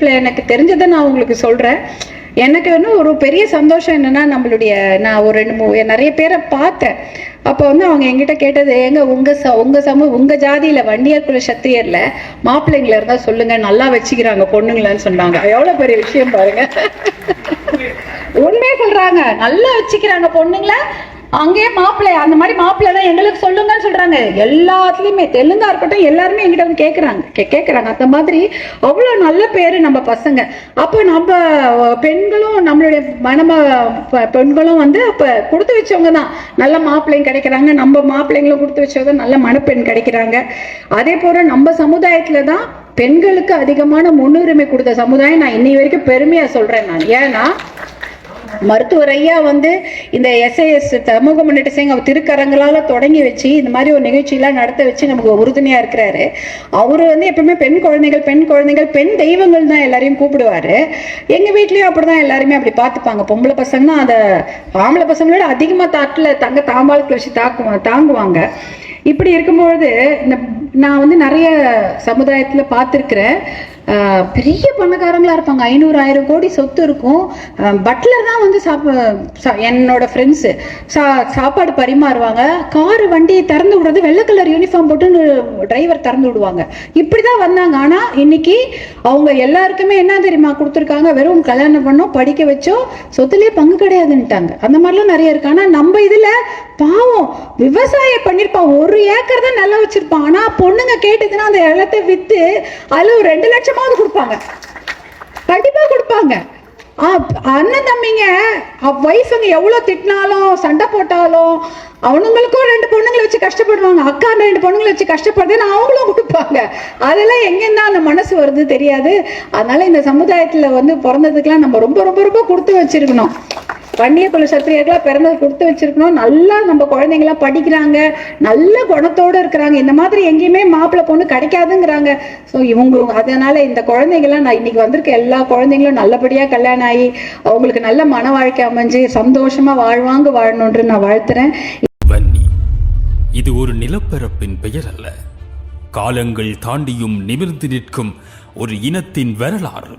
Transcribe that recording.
லைஃப்ல எனக்கு தெரிஞ்சதை நான் உங்களுக்கு சொல்றேன். எனக்கு வந்து ஒரு பெரிய சந்தோஷம் என்னன்னா நம்மளுடைய நான் ஒரு ரெண்டு மூணு நிறைய பேரை பார்த்தேன். அப்போ வந்து அவங்க எங்கிட்ட கேட்டது எங்க உங்க ச உங்க சமூக உங்க ஜாதியில வண்டியர் குல சத்தியர்ல மாப்பிள்ளைங்கள இருந்தா சொல்லுங்க நல்லா வச்சுக்கிறாங்க பொண்ணுங்களான்னு சொன்னாங்க. எவ்வளவு பெரிய விஷயம் பாருங்க. உண்மையே சொல்றாங்க. நல்லா வச்சுக்கிறாங்க பொண்ணுங்கள. அங்கேயே மாப்பிள்ளை அந்த மாதிரி மாப்பிள்ளை தான் எங்களுக்கு கேட்குறாங்க எல்லாத்துலேயுமே தெலுங்கா இருக்கட்டும் எல்லாருமே எங்கிட்ட வந்து கேட்குறாங்க கேட்குறாங்க அந்த மாதிரி அவ்வளவு நல்ல பேரு நம்ம பசங்க. அப்போ நம்ம பெண்களும் நம்மளுடைய மனம பெண்களும் வந்து அப்ப கொடுத்து வச்சவங்க தான். நல்ல மாப்பிள்ளைங்க கிடைக்கிறாங்க. நம்ம மாப்பிள்ளைங்களும் கொடுத்து வச்சவங்க நல்ல மணப்பெண் கிடைக்கிறாங்க. அதே போல நம்ம சமுதாயத்துல தான் பெண்களுக்கு அதிகமான முன்னுரிமை கொடுத்த சமுதாயம். நான் இன்னி வரைக்கும் பெருமையாக சொல்றேன் நான். ஏன்னா மருத்துவர் ஐயா வந்து இந்த எஸ்ஐஎஸ் சமூக முன்னேற்ற சங்கம் அவர் திருக்கரங்களால் தொடங்கி வச்சு இந்த மாதிரி ஒரு நிகழ்ச்சியெல்லாம் நடத்த வச்சு நமக்கு உறுதுணையாக இருக்கிறாரு. அவர் வந்து எப்பவுமே பெண் குழந்தைகள் பெண் குழந்தைகள் பெண் தெய்வங்கள் தான் எல்லாரையும் கூப்பிடுவாரு. வீட்லேயும் அப்படி தான் எல்லாருமே அப்படி பார்த்துப்பாங்க. பொம்பளை பசங்கன்னா அதை ஆம்பளை பசங்களோட அதிகமாக தாட்டுல தங்க தாம்பாளத்தில் வச்சு தாக்குவாங்க தாங்குவாங்க. இப்படி இருக்கும்பொழுது இந்த நான் வந்து நிறைய சமுதாயத்தில் பார்த்துருக்குறேன். பெரிய பணக்காரங்களா இருப்பாங்க. ஐநூறு ஆயிரம் கோடி சொத்து இருக்கும். பட்லர் தான் வந்து சாப்ப சா- என்னோட ஃப்ரெண்ட்ஸு சா சாப்பாடு பரிமாறுவாங்க. காரு வண்டி திறந்து விடுறது வெள்ளை கலர் யூனிஃபார்ம் போட்டு டிரைவர் திறந்து விடுவாங்க. இப்படி தான் வந்தாங்க. ஆனா இன்னைக்கு அவங்க எல்லாருக்குமே என்ன தெரியுமா கொடுத்துருக்காங்க? வெறும் கல்யாணம் பண்ணோம் படிக்க வச்சோம் சொத்துலயே பங்கு கிடையாதுன்ட்டாங்க அந்த மாதிரிலாம் நிறைய இருக்கு. ஆனா நம்ம இதுல பாவம் விவசாயம் பண்ணிருப்பான் ஒரு ஏக்கர் தான் நல்லா வச்சிருப்பான். ஆனா பொண்ணுங்க கேட்டதுன்னா அந்த இடத்த வித்து அதுல ஒரு ரெண்டு லட்சமாவது கொடுப்பாங்க. கண்டிப்பா கொடுப்பாங்க. அண்ணன் தம்பிங்க ஒய்ஃபுங்க எவ்வளோ திட்டினாலும் சண்டை போட்டாலும் அவனுங்களுக்கும் ரெண்டு பொண்ணுங்களை வச்சு கஷ்டப்படுவாங்க. அக்கா ரெண்டு பொண்ணுங்களை வச்சு கஷ்டப்படுறதுன்னு அவங்களும் கொடுப்பாங்க. அதெல்லாம் எங்கேருந்தா அந்த மனசு வருது தெரியாது. அதனால இந்த சமுதாயத்துல வந்து பிறந்ததுக்கெல்லாம் நம்ம ரொம்ப ரொம்ப ரொம்ப கொடுத்து வச்சிருக்கணும். வன்னிய குல சத்திரியர்களா பிறந்தது கொடுத்து வச்சிருக்கணும். நல்லா நம்ம குழந்தைங்களாம் படிக்கிறாங்க. நல்ல குணத்தோட இருக்கிறாங்க. இந்த மாதிரி எங்கேயுமே மாப்பிள்ளை பொண்ணு கிடைக்காதுங்கிறாங்க. ஸோ இவங்க அதனால இந்த குழந்தைங்களாம் நான் இன்னைக்கு வந்திருக்க எல்லா குழந்தைங்களும் நல்லபடியா கல்யாணம் ஆகி அவங்களுக்கு நல்ல மன வாழ்க்கை அமைஞ்சு சந்தோஷமா வாழ்வாங்க வாழணுன்ற நான் வாழ்த்துறேன். வன்னி. இது ஒரு நிலப்பரப்பின் பெயர் அல்ல. காலங்கள் தாண்டியும் நிமிர்ந்து நிற்கும் ஒரு இனத்தின் வரலாறு.